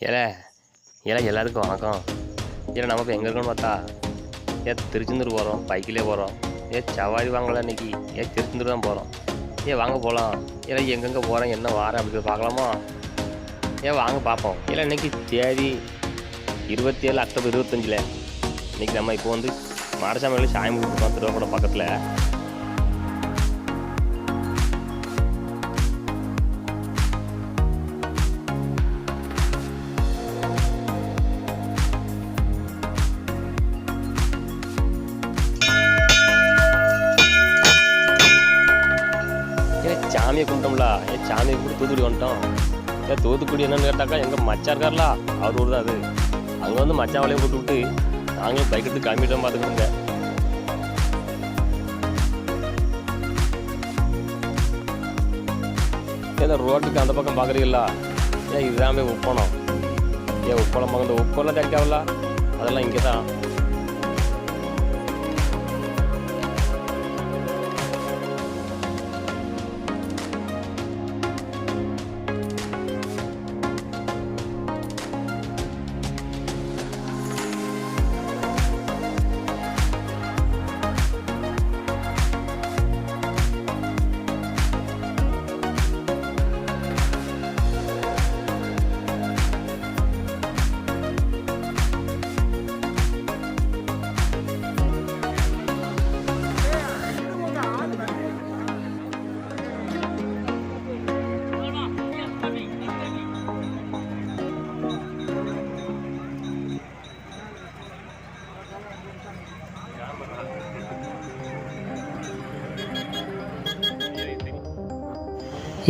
ஏல ஏல எல்லாருக்கும் வணக்கம். ஏல நம்ம இப்போ எங்கே இருக்கோம்னு பார்த்தா ஏ திருச்செந்தூர் போகிறோம் பைக்கிலே போகிறோம் ஏ சவாரி வாங்கலாம் இன்னைக்கு. ஏ திருச்செந்தூர் தான் போகிறோம் ஏ வாங்க போகலாம் ஏல எங்கெங்கே போகிறேன் என்ன வாரேன் அப்படி பார்க்கலாமா? ஏ வாங்க பார்ப்போம். ஏல இன்னைக்கு தேதி இருபத்தி ஏழு அக்டோபர் இருபத்தஞ்சில். இன்னைக்கு நம்ம இப்போ வந்து மாடசாமியில் சாமி பார்த்துருவோம் கூட பக்கத்தில். என்னன்னு கேட்டாக்கா எங்கள் மச்சா இருக்கார்ல அவர் ஊர் தான் அது. அங்கே வந்து மச்சா வலையை போட்டு விட்டு நாங்களும் பைக் எடுத்து கிளம்பிட்டோம் பார்த்துக்கோங்க ஏதோ ரோட்டுக்கு அந்த பக்கம் பார்க்குறீங்களா ஏன் இதுதான் போய் உப்பணம் ஏன் உப்பளம் பக்கம் இந்த உப்பெல்லாம் தெரிஞ்சாவில்ல அதெல்லாம் இங்கே தான்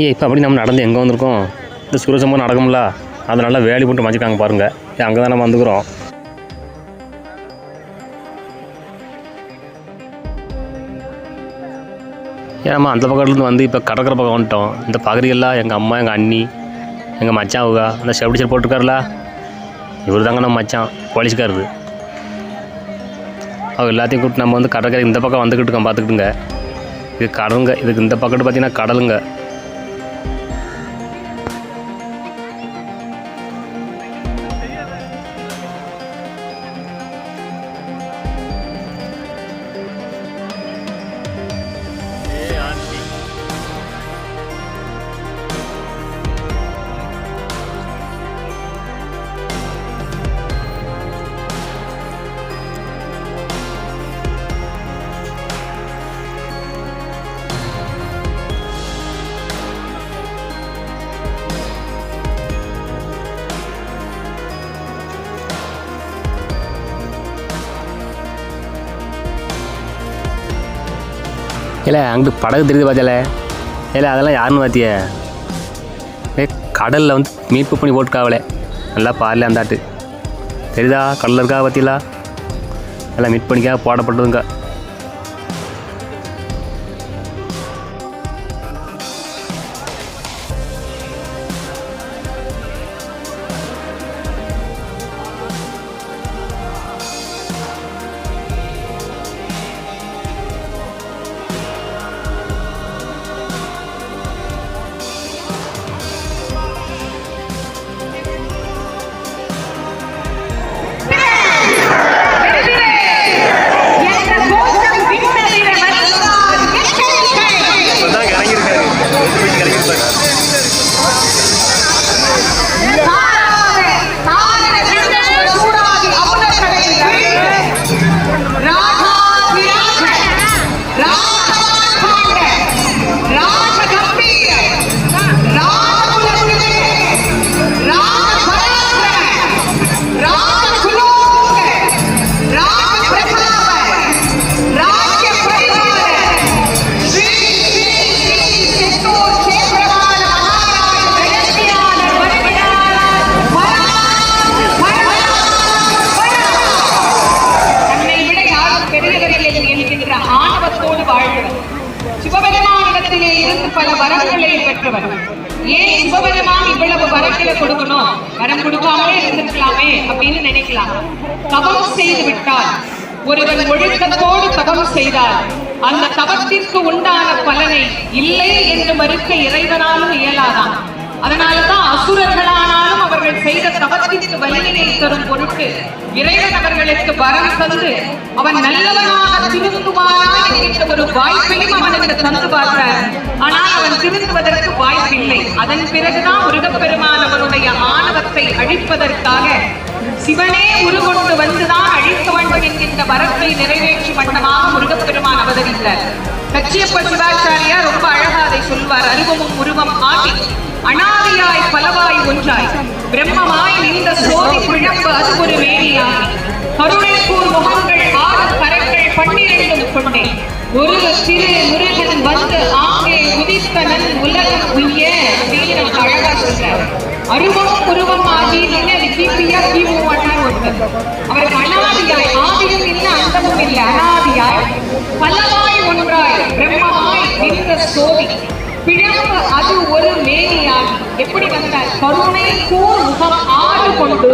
ஏ இப்போ அப்படி நம்ம நடந்து எங்கே வந்திருக்கோம்? இந்த சூரசம்பவம் நடக்கும்ல? அதை நல்லா வேலி போட்டு மஞ்சிக்காங்க பாருங்கள் ஏன் அங்கே தான் நம்ம வந்துக்கிறோம். ஏன் நம்ம அந்த பக்கத்துலேருந்து வந்து இப்போ கடற்கரை பக்கம் வந்துட்டோம். இந்த பகுதியெல்லாம் எங்கள் அம்மா எங்கள் அண்ணி எங்கள் மச்சான் அவங்க அந்த செவடிச்சர் போட்டிருக்காருல? இவர் தாங்க நம்ம மச்சான் போலீஸ்காரரு. அவர் எல்லாத்தையும் கூப்பிட்டு நம்ம வந்து கடற்கரை இந்த பக்கம் வந்துக்கிட்டு இருக்கோம் பார்த்துக்கிட்டுங்க இது கடலுங்க. இதுக்கு இந்த பக்கத்து பார்த்தீங்கன்னா கடலுங்க. இல்லை அங்கிட்டு படகு தெரியுது பார்த்தால இல்லை அதெல்லாம் யாருன்னு பார்த்திய ஏ கடலில் வந்து மீட்பு பண்ணி போட்டுக்காவலே நல்லா பாரில் அந்தாட்டு தெரியுதா கடலில் இருக்கா பார்த்தீங்களா எல்லாம் மீட் பண்ணிக்காக போடப்பட்டதுங்க ஒருவன் ஒழுக்கத்தோடு தவம் செய்தால் அந்த தவத்திற்கு உண்டான பலனை இல்லை என்று மறுக்க இறைவனாலும் இயலாதான் அதனாலதான் அசுரர்களானாலும் அவர்கள் செய்த தவ தரும் பொருட்டு இறைவன் அவர்களுக்கு வரம் தந்து அவன் நல்லவனாக திருந்துவானா என்கின்ற ஒரு வாய்ப்பையும் அவனுக்கு தந்து பார்த்தார். ஆனால் அவன் திருந்துவதற்கு வாய்ப்பில்லை. அதன் பிறகுதான் முருகப்பெருமான் அவனுடைய ஆணவத்தை அழிப்பதற்காக சிவனே உருகொண்டு வந்துதான் அழிக்க வேண்டும் என்கின்ற வரத்தை நிறைவேற்றும் வண்ணமாக முருகப்பெருமான் அவதரித்தார். லட்சியப்ப சிவாச்சாரியா ரொம்ப அழகா அதை சொல்வார். அருவமும் உருவம் ஆகி அனாதியாய் பலவாய் ஒன்றாய் பிரம்மமாய் நின்ற சோதி குழப்ப அது ஒரு வேணியாய் கருணைக்கூர் முகங்கள் ஆறு கரங்கள் பன்னிரண்டும் கொண்டே. ஒரு திரு முருகன் வந்து ஆங்கே உதித்தனன் உலகம் உய்ய அப்படின்னு அழகா சொல்றாரு. அருவம் உருவம் ஆகி நின்று கிபியா கிமு ஒன்னார் ஒருத்தர் அவருக்கு அனாதியாய் ஆதியும் இல்ல அந்தமும் இல்ல அனாதியாய். பலவாய் ஒன்றாய் பிரம்மமாய் நின்ற சோதி. பிழம்பு அது ஒரு மேனியாகி எப்படி வந்தார்? கருணை கூர் முகம் ஆறு கொண்டு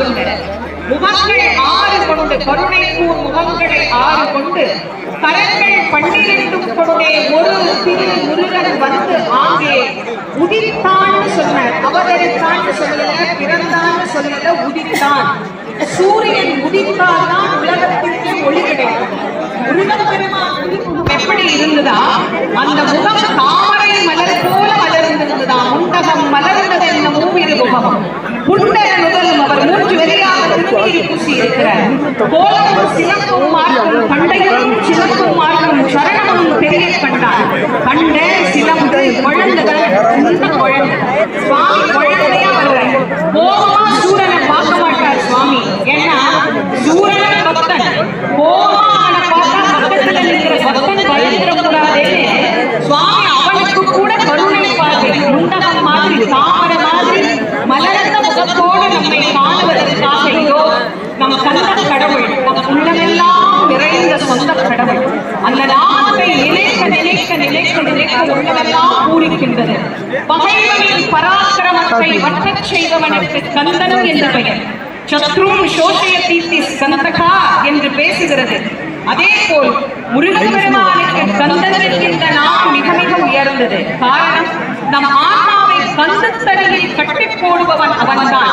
முகங்கள் ஆறு கொண்டு கருணை கூர் முகங்களை ஆறு கொண்டு கரங்கள் பன்னிரண்டும் கொண்டே ஒரு திரு முருகன் வந்து ஆங்கே உதித்தான்னு சொன்னார். அவதரித்தான்னு சொல்லல பிறந்தான்னு சொல்லல உதித்தான். சூரியன் உதித்தால்தான் உலகத்திற்கு ஒளி கிடைக்கும். முருகப்பெருமான் உதிக்கும் எப்படி இருந்ததா? அந்த முகம் தாமரை மலர் போல மலர் மலர்ந்திருந்ததா முண்டகம் மலர்ந்தது என்ன மூவிரு முகம் புண்டக முதலும் அவர் மூன்று வெளியாக திருநீர் பூசி இருக்கிறார் கோலமும் சிலம்பும் மார்க்கும் பண்டையும் சிலம்பும் மார்க்கும் சரணமும் பெரிய கண்டார் கண்ட சிலம்பு குழந்தைகள் இந்த குழந்தை. சுவாமி குழந்தையா வருவார் கோபமா சூரனை one time.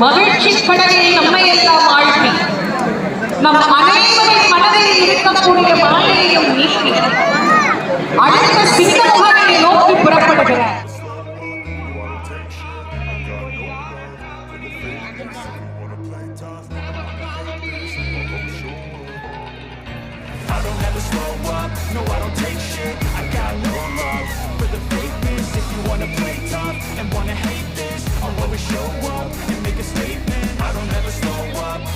மகிழ்ச்சி கடலில் நம்மை எல்லாம் ஆழ்த்தி. நம் அனைவரின் மனதில் இருக்கக்கூடிய மாயையும் நீக்கி அடுத்த சிங்கமுகனை நோக்கி புறப்படுகிறார்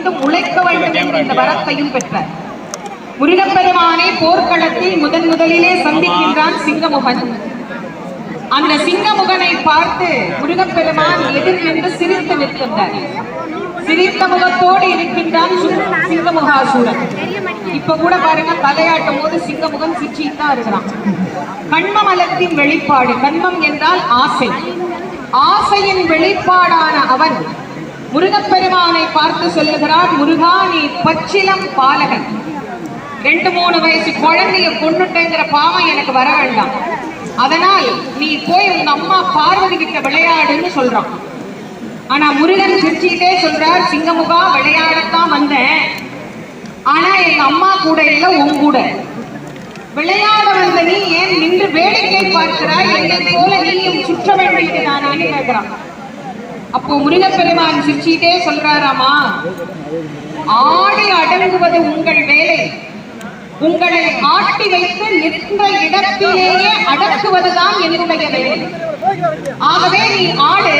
மீண்டும் உழைக்க வேண்டும் என்ற இந்த வரத்தையும் பெற்றார். முருகப்பெருமானை போர்க்களத்தில் முதன் முதலிலே சந்திக்கின்றான் சிங்கமுகன். அந்த சிங்கமுகனை பார்த்து முருகப்பெருமான் எதிர் நின்று சிரித்து நிற்கின்றார். சிரித்த முகத்தோடு இருக்கின்றான் சிங்கமுகாசூரன். இப்ப கூட பாருங்க தலையாட்டும் போது சிங்கமுகன் சிரிச்சிட்டு தான் இருக்கிறான். கண்மமலத்தின் வெளிப்பாடு கண்மம் என்றால் ஆசை. ஆசையின் வெளிப்பாடான அவன் முருகப்பெருமானை பார்த்து சொல்லுகிறார் முருகா நீ பச்சிலம் பாலகன். ரெண்டு மூணு வயசு குழந்தைய கொண்டுட்டேங்கிற பாவம் எனக்கு வர வேண்டாம். அதனால் நீ போய் உங்க அம்மா பார்வதி கிட்ட விளையாடுன்னு சொல்றான். ஆனா முருகன் சிரிச்சுக்கிட்டே சொல்றார் சிங்கமுகா விளையாடத்தான் வந்தேன். ஆனா எங்க அம்மா கூட இல்ல உன் கூட. விளையாட வந்த நீ ஏன் நின்று வேடிக்கை பார்க்கிறாய்? என்னை போல நீயும் சுற்ற வேண்டியது நானே கேட்கிறான் அப்போ முருகப்பெருமான் சிரிச்சுட்டே சொல்றாராமா? ஆடி அடங்குவது உங்கள் வேலை. உங்களை ஆட்டி வைத்து நிற்கிற இடத்திலேயே அடக்குவதுதான் என்னுடைய வேலை. ஆகவே நீ ஆடு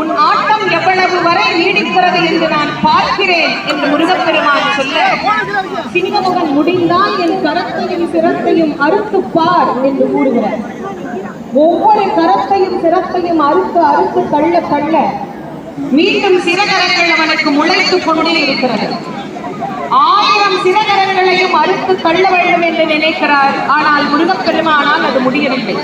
உன் ஆட்டம் எவ்வளவு வரை நீடிக்கிறது என்று நான் பார்க்கிறேன் என்று முருகப்பெருமான் சொல்ல சிங்கமுகன் முடிந்தால் என் கரத்தையும் சிரத்தையும் அறுத்து பார் என்று கூறுகிறார். ஒவ்வொரு கரத்தையும் சிறப்பையும் அறுத்து அறுத்து தள்ள தள்ள மீண்டும் சிறகரங்கள் அவனுக்கு முளைத்துக் கொண்டே இருக்கிறது. ஆயிரம் சிறகரங்களையும் அறுத்து தள்ள வேண்டும் என்று நினைக்கிறார். ஆனால் முருகப்பெருமானால் அது முடியவில்லை.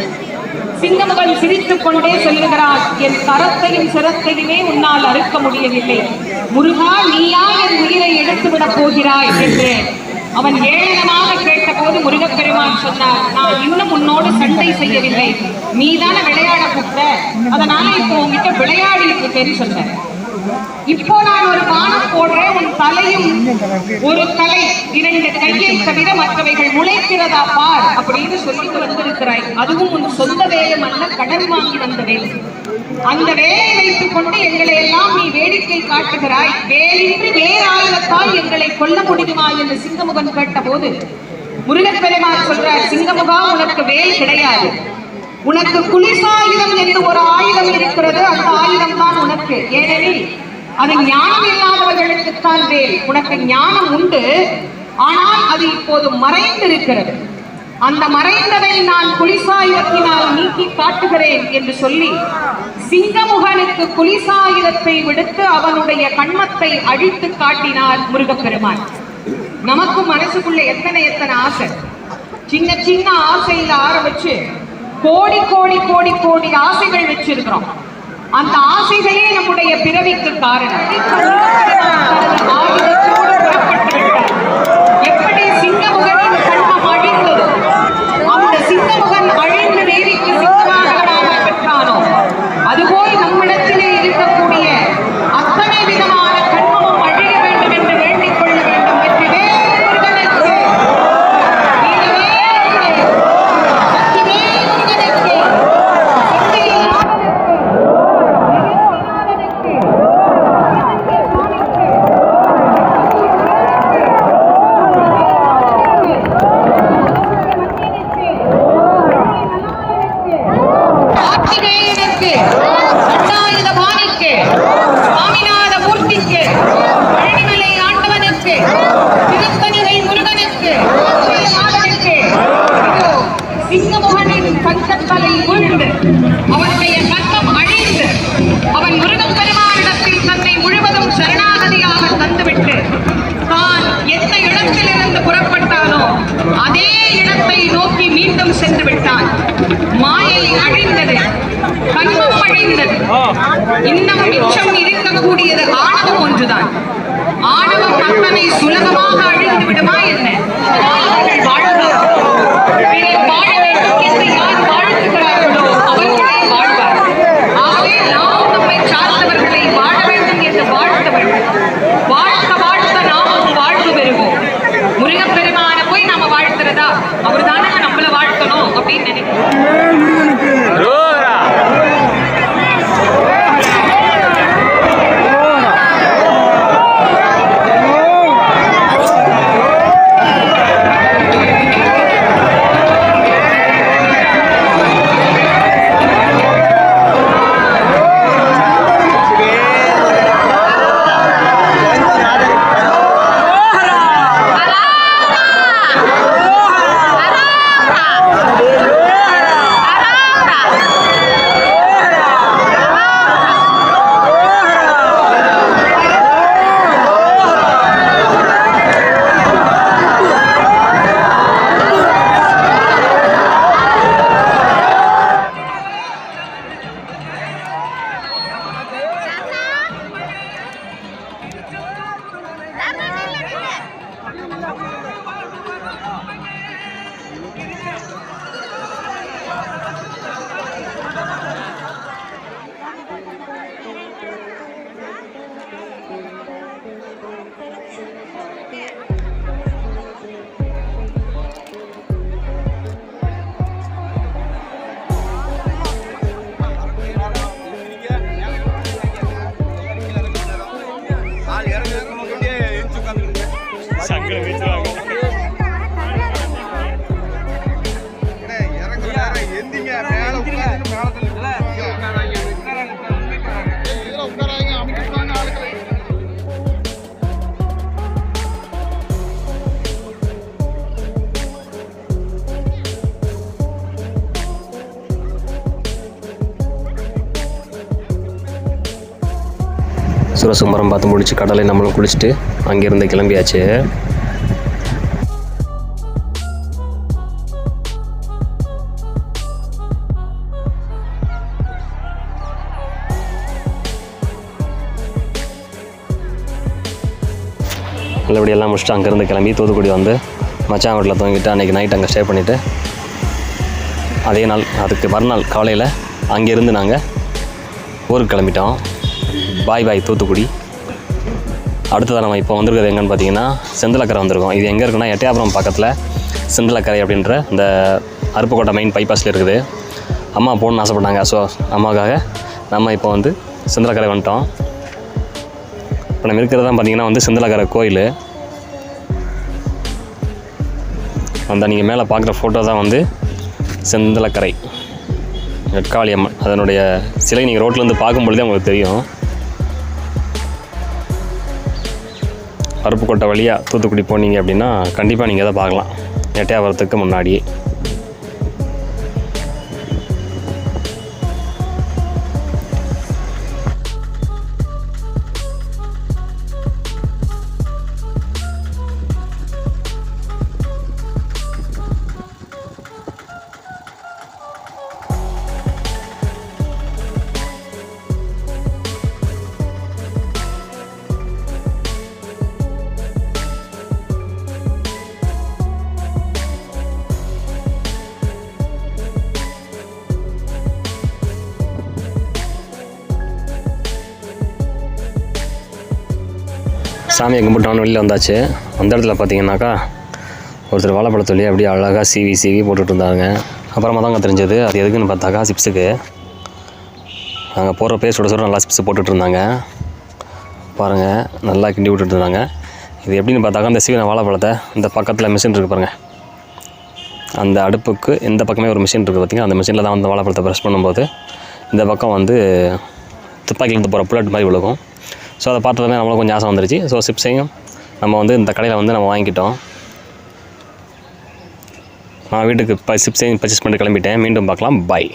சிங்கமுகன் சிரித்துக் கொண்டே சொல்லுகிறார் என் கரத்தையும் சிரத்தையுமே உன்னால் அறுக்க முடியவில்லை. முருகா நீயா என் உயிரை எடுத்து விடப் போகிறாய் என்று அவன் ஏளனமாக கேட்டபோது முருகப்பெருமான் சொன்னார் நான் இன்னும் உன்னோடு சண்டை செய்யவில்லை. நீதான விளையாட கூப்பிட்ட அதனால இப்போ உன்கிட்ட விளையாடி இருக்கேன்னு சொன்னேன். இப்போ நான் ஒரு பானம் போடுறேன் உன் தலையும் ஒரு தலை இரண்டு கையை தவிர மற்றவைகள் முளைக்கிறதா பார் அப்படின்னு சொல்லிட்டு வந்திருக்கிறாய் அதுவும் உன் சொந்த வேலை அல்ல கடன் வாங்கி வந்த வேலை. அந்த வேலை வைத்துக் கொண்டு எங்களை எல்லாம் நீ வேடிக்கை காட்டுகிறாய். வேலின்றி வேறு எங்களை கொல்ல முடியுமா என்று சிங்கமுகன் கேட்டபோது முருகப்பெருமான் சொல்றார் சிங்கமுகா உனக்கு வேல் கிடையாது. உனக்கு குளிர்சாயுதம் என்று ஒரு ஆயுதம் இருக்கிறது அந்த ஆயுதம் தான் உனக்கு. ஏனெனில் அது ஞானம் இல்லாதவர்களுக்குத்தான் வேல் உனக்கு ஞானம் உண்டு ஆனால் அது இப்போது மறைந்திருக்கிறது. அந்த மறைந்ததை நான் குளிசாயுதத்தினால் நீக்கி காட்டுகிறேன் என்று சொல்லி சிங்கமுகனுக்கு குளிசாயுதத்தை விடுத்து அவனுடைய கண்மத்தை அழித்து காட்டினார் முருகப்பெருமான். நமக்கும் மனசுக்குள்ள எத்தனை எத்தனை ஆசை. சின்ன சின்ன ஆசையில ஆரம்பிச்சு கோடி கோடி கோடி கோடி ஆசைகள் வச்சிருக்கிறோம். அந்த ஆசைகளே நம்முடைய பிறவிக்கு காரணம். சுமரம் பார்த்து முடிச்சு கடலை நம்மளும் குளிச்சுட்டு அங்கேருந்து கிளம்பியாச்சு. நல்லபடியெல்லாம் முடிச்சுட்டு அங்கேருந்து கிளம்பி தூத்துக்குடி வந்து மச்சான் வீட்டில் தூங்கிட்டு அன்றைக்கி நைட் அங்கே ஸ்டே பண்ணிவிட்டு அதே நாள் அதுக்கு மறுநாள் காலையில் அங்கேருந்து நாங்கள் ஊருக்கு கிளம்பிட்டோம். பாய் பாய் தூத்துக்குடி. அடுத்ததாக நம்ம இப்போ வந்திருக்கிறது எங்கன்னு பார்த்தீங்கன்னா செந்திலக்கரை வந்திருக்கோம். இது எங்கே இருக்குன்னா எட்டயாபுரம் பக்கத்தில் செந்திலக்கரை அப்படின்ற இந்த அருப்புக்கோட்டை மெயின் பைபாஸில் இருக்குது. அம்மா போகணுன்னு ஆசைப்பட்டாங்க. ஸோ அம்மாவுக்காக நம்ம இப்போ வந்து செந்திலக்கரை வந்துட்டோம். இப்போ நம்ம இருக்கிறது தான் பார்த்தீங்கன்னா வந்து செந்திலக்கரை கோயில். அந்த நீங்கள் மேலே பார்க்குற ஃபோட்டோ தான் வந்து செந்திலக்கரை. நெற்காளி அம்மன். அதனுடைய சிலை நீங்கள் ரோட்லேருந்து பார்க்கும்பொழுதே உங்களுக்கு தெரியும். அருப்புக்கோட்டை வழியாக தூத்துக்குடி போனீங்க அப்படின்னா கண்டிப்பாக நீங்கள் அதை பார்க்கலாம். எட்டயாபுரத்துக்கு முன்னாடியே. சாமியை கும்பிட்டோன்னு வெளியில் வந்தாச்சு. அந்த இடத்துல பார்த்தீங்கன்னாக்கா ஒருத்தர் வாழைப்பழத்தொல்லி அப்படியே அழகாக சீவி சீவி போட்டுட்டு இருந்தாங்க அப்புறமா தாங்க தெரிஞ்சது அது எதுக்குன்னு பார்த்தாக்கா சிப்ஸுக்கு. அங்கே போகிறப்பே சுட சுட நல்லா சிப்ஸ் போட்டுட்டு இருந்தாங்க. பாருங்கள் நல்லா கிண்டி விட்டுட்டு இருந்தாங்க. இது எப்படின்னு பார்த்தாக்கா அந்த சீவின வாழைப்பழத்தை இந்த பக்கத்தில் மிஷின் இருக்குது பாருங்கள் அந்த அடுப்புக்கு இந்த பக்கமே ஒரு மிஷின் இருக்குது பார்த்தீங்கன்னா அந்த மிஷினில் தான் வந்து வாழைப்பழத்தை ப்ரெஷ் பண்ணும்போது இந்த பக்கம் வந்து துப்பாக்கிலேருந்து போகிற புல்லட் மாதிரி விழுகும். ஸோ அதை பார்த்ததுமே நம்மளுக்கு கொஞ்சம் ஆசை வந்துருச்சு. ஸோ சிப்ஸையும் நம்ம வந்து இந்த கடையில் வந்து நம்ம வாங்கிக்கிட்டோம். நான் வீட்டுக்கு இப்போ சிப்ஸையும் பர்ச்சேஸ் பண்ணிட்டு கிளம்பிட்டேன். மீண்டும் பார்க்கலாம். பை